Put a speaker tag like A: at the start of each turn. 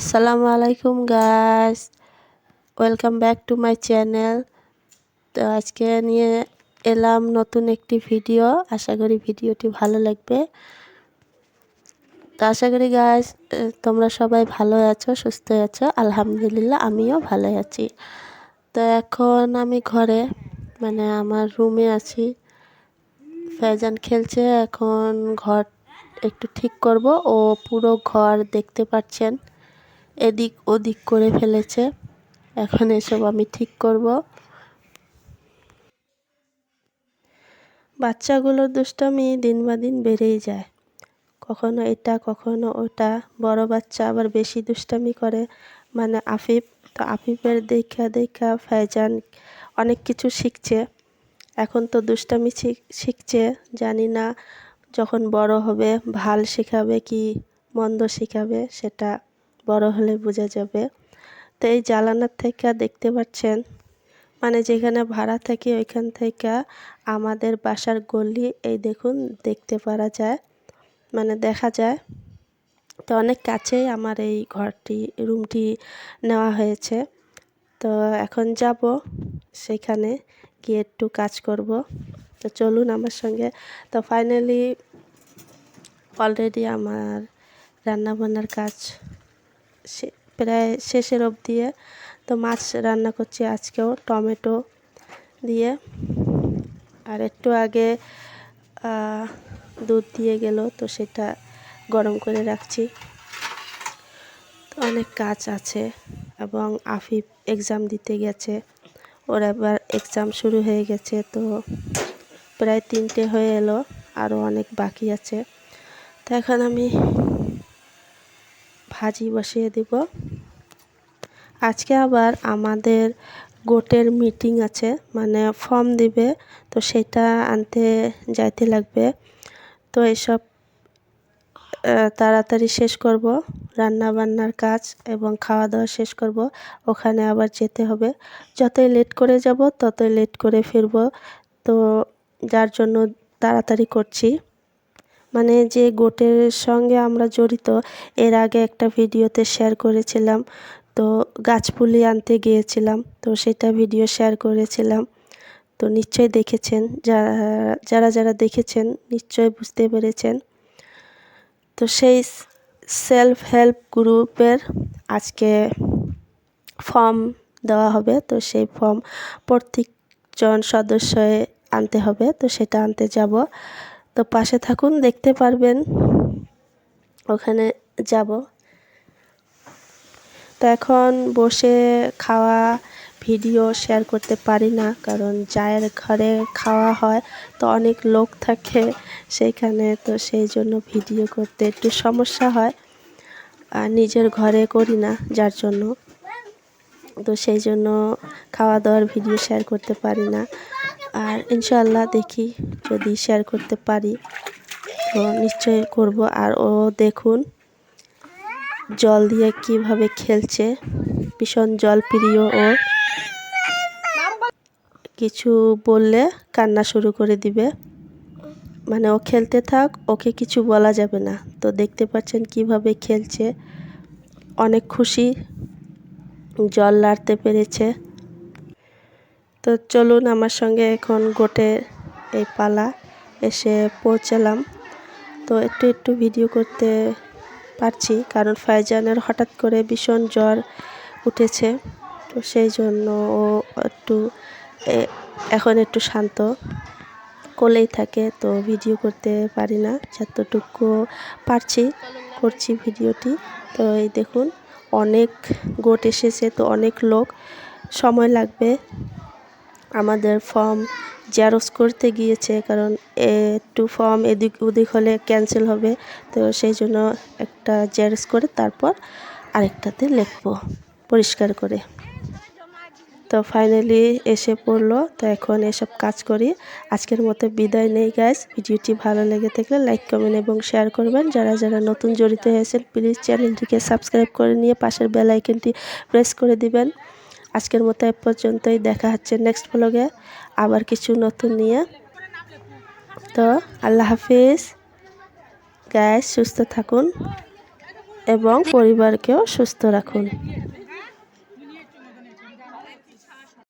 A: আসসালামু আলাইকুম guys welcome back to my channel তো আজকে নিয়ে এলাম নতুন একটি ভিডিও আশা করি ভিডিওটি ভালো লাগবে। তো আশা করি গাইস তোমরা সবাই ভালো আছো, সুস্থ আছো। আলহামদুলিল্লাহ, আমিও ভালো আছি। তো এখন আমি ঘরে মানে আমার রুমে আছি। ফ্যাজান খেলছে, এখন ঘর একটু ঠিক করব। ও পুরো ঘর দেখতে পাচ্ছেন এদিক ওদিক করে ফেলেছে। এখন এসব আমি ঠিক করব। বাচ্চাগুলোর দুষ্টামি দিন বা দিন বেড়েই যায়। কখনো এটা, কখনো ওটা। বড় বাচ্চা আবার বেশি দুষ্টামি করে। মানে আফিফ, তো আফিফের দেখা দেখা ফ্যাজান অনেক কিছু শিখছে। এখন তো দুষ্টামি শিখছে, জানি না যখন বড় হবে, ভালো শেখাবে কি মন্দ শেখাবে সেটা বড় হলে বোঝা যাবে। তো এই জ্বালানার থেকে দেখতে পাচ্ছেন মানে যেখানে ভাড়া থাকি ওইখান থেকে আমাদের বাসার গলি, এই দেখুন, দেখতে পারা যায় মানে দেখা যায়। তো অনেক কাছেই আমার এই ঘরটি, রুমটি নেওয়া হয়েছে। তো এখন যাব, সেখানে গিয়ে একটু কাজ করব। তো চলুন আমার সঙ্গে। তো ফাইনালি অলরেডি আমার রান্নাবান্নার কাজ প্রায় শেষের দিয়ে তো মাছ রান্না করছি আজকেও টমেটো দিয়ে। আর একটু আগে দুধ দিয়ে গেল, তো সেটা গরম করে রাখছি। তো অনেক কাজ আছে এবং আফিফ এক্সাম দিতে গেছে। ওর এবার এক্সাম শুরু হয়ে গেছে, তো প্রায় তিনটে হয়ে এলো আরও অনেক বাকি আছে। তো এখন আমি ভাজি বসিয়ে দিব। আজকে আবার আমাদের গোটের মিটিং আছে মানে ফর্ম দিবে, তো সেটা আনতে যাইতে লাগবে। তো এসব তাড়াতাড়ি শেষ করব রান্না বান্নার কাজ এবং খাওয়া দাওয়া শেষ করব, ওখানে আবার যেতে হবে। যতই লেট করে যাব, ততই লেট করে ফিরব। তো যার জন্য তাড়াতাড়ি করছি। মানে যে গোটের সঙ্গে আমরা জড়িত, এর আগে একটা ভিডিওতে শেয়ার করেছিলাম। তো গাছপুলি আনতে গিয়েছিলাম, তো সেটা ভিডিও শেয়ার করেছিলাম। তো নিশ্চয়ই দেখেছেন যারা যারা যারা দেখেছেন, নিশ্চয়ই বুঝতে পেরেছেন। তো সেই সেলফ হেল্প গ্রুপের আজকে ফর্ম দেওয়া হবে, তো সেই ফর্ম প্রত্যেকজন সদস্য আনতে হবে, তো সেটা আনতে যাব। তো পাশে থাকুন, দেখতে পারবেন। ওখানে যাব। তো এখন বসে খাওয়া ভিডিও শেয়ার করতে পারি না, কারণ যায়ের ঘরে খাওয়া হয়, তো অনেক লোক থাকে সেইখানে, তো সেই জন্য ভিডিও করতে একটু সমস্যা হয়। আর নিজের ঘরে করি না, যার জন্য। তো সেই জন্য খাওয়া দাওয়ার ভিডিও শেয়ার করতে পারি না। আর ইনশাল্লাহ দেখি যদি শেয়ার করতে পারি। তো নিশ্চয়ই করব। আর ও দেখুন, জল দিয়ে কীভাবে খেলছে। ভীষণ জল প্রিয় ও। কিছু বললে কান্না শুরু করে দিবে। মানে ও খেলতে থাক, ওকে কিছু বলা যাবে না। তো দেখতে পাচ্ছেন কীভাবে খেলছে। অনেক খুশি, জল লাড়তে পেরেছে। তো চলুন আমার সঙ্গে এখন গোটে এই পালা এসে পৌঁছালাম। তো একটু একটু ভিডিও করতে পারছি, কারণ ফাইজানের হঠাৎ করে ভীষণ জ্বর উঠেছে। তো সেই জন্য ও একটু এখন একটু শান্ত কোলেই থাকে, তো ভিডিও করতে পারি না, যতটুকু পারছি করছি ভিডিওটি। তো এই দেখুন, অনেক গোট এসেছে, তো অনেক লোক সময় লাগবে আমাদের ফর্ম জেরক্স করতে গিয়েছে, কারণ একটু ফর্ম এদিক ওদিক হলে ক্যান্সেল হবে। তো সেই জন্য একটা জেরক্স করে তারপর আরেকটাতে লিখব পরিষ্কার করে। তো ফাইনালি এসে পড়ল। তো এখন এসব কাজ করি। আজকের মতো বিদায় নেই গাইস ভিডিওটি ভালো লেগে থাকলে লাইক কমেন্ট এবং শেয়ার করবেন। যারা যারা নতুন জড়িত হয়েছেন প্লিজ চ্যানেলটিকে সাবস্ক্রাইব করে নিয়ে পাশের বেল আইকনটি প্রেস করে দিবেন। আজকের মতো এ পর্যন্তই। দেখা হচ্ছে নেক্সট ব্লগে আবার কিছু নতুন নিয়ে। তো আল্লাহ হাফিজ। গায়ে সুস্থ থাকুন এবং পরিবারকেও সুস্থ রাখুন।